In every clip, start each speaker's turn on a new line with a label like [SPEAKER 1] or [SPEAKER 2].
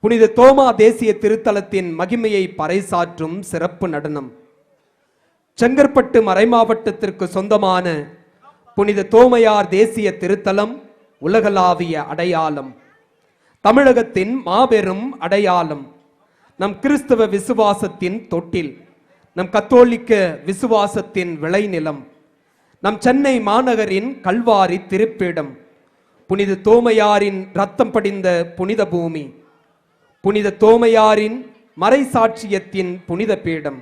[SPEAKER 1] புனித தோமா தேசிய திருத்தலத்தின் மகிமையை பறைசாற்றும் சிறப்பு நடனம். செங்கற்பட்டு மறைமாவட்டத்திற்கு சொந்தமான புனித தோமையார் தேசிய திருத்தலம் உலகளாவிய அடையாளம். தமிழகத்தின் மாபெரும் அடையாளம். நம் கிறிஸ்தவ விசுவாசத்தின் தொட்டில். நம் கத்தோலிக்க விசுவாசத்தின் விளைநிலம். நம் சென்னை மாநகரின் கல்வாரி திருப்பிடம். புனித தோமையாரின் ரத்தம் படிந்த புனித பூமி. புனித தோமையாரின் மறை சாட்சியத்தின் புனித பீடம்.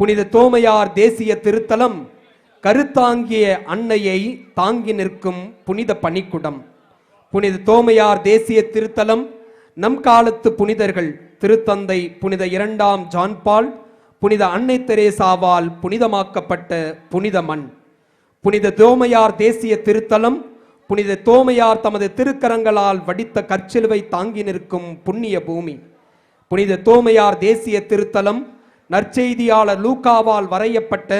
[SPEAKER 1] புனித தோமையார் தேசிய திருத்தலம் கருத்தாங்கிய அன்னையை தாங்கி நிற்கும் புனித பணிக்குடம். புனித தோமையார் தேசிய திருத்தலம் நம் காலத்து புனிதர்கள் திருத்தந்தை புனித இரண்டாம் ஜான்பால் புனித அன்னை தெரேசாவால் புனிதமாக்கப்பட்ட புனித மண். புனித தோமையார் தேசிய திருத்தலம் புனித தோமையார் தமது திருக்கரங்களால் வடித்த கற்சிலுவை தாங்கி நிற்கும் புண்ணிய பூமி. புனித தோமையார் தேசிய திருத்தலம் நற்செய்தியாளர் லூக்காவால் வரையப்பட்ட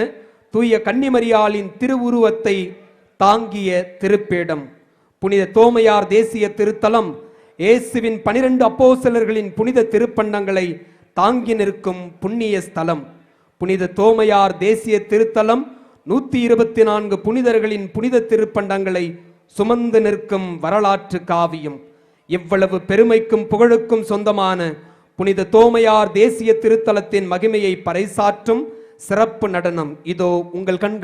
[SPEAKER 1] தூய கன்னிமரியாளின் திருவுருவத்தை தாங்கிய திருப்பேடம். புனித தோமையார் தேசிய திருத்தலம் இயேசுவின் பனிரெண்டு அப்போசலர்களின் புனித திருப்பண்டங்களை தாங்கி நிற்கும் புண்ணிய ஸ்தலம். புனித தோமையார் தேசிய திருத்தலம் நூத்தி இருபத்தி நான்கு புனிதர்களின் புனித திருப்பண்டங்களை சுமந்து நிற்கும் வரலாற்று காவியம். இவ்வளவு பெருமைக்கும் புகழுக்கும் சொந்தமான புனித தோமையார் தேசிய திருத்தலத்தின் மகிமையை பறைசாற்றும் சிறப்பு நடனம். இதோ உங்கள் கண்கள்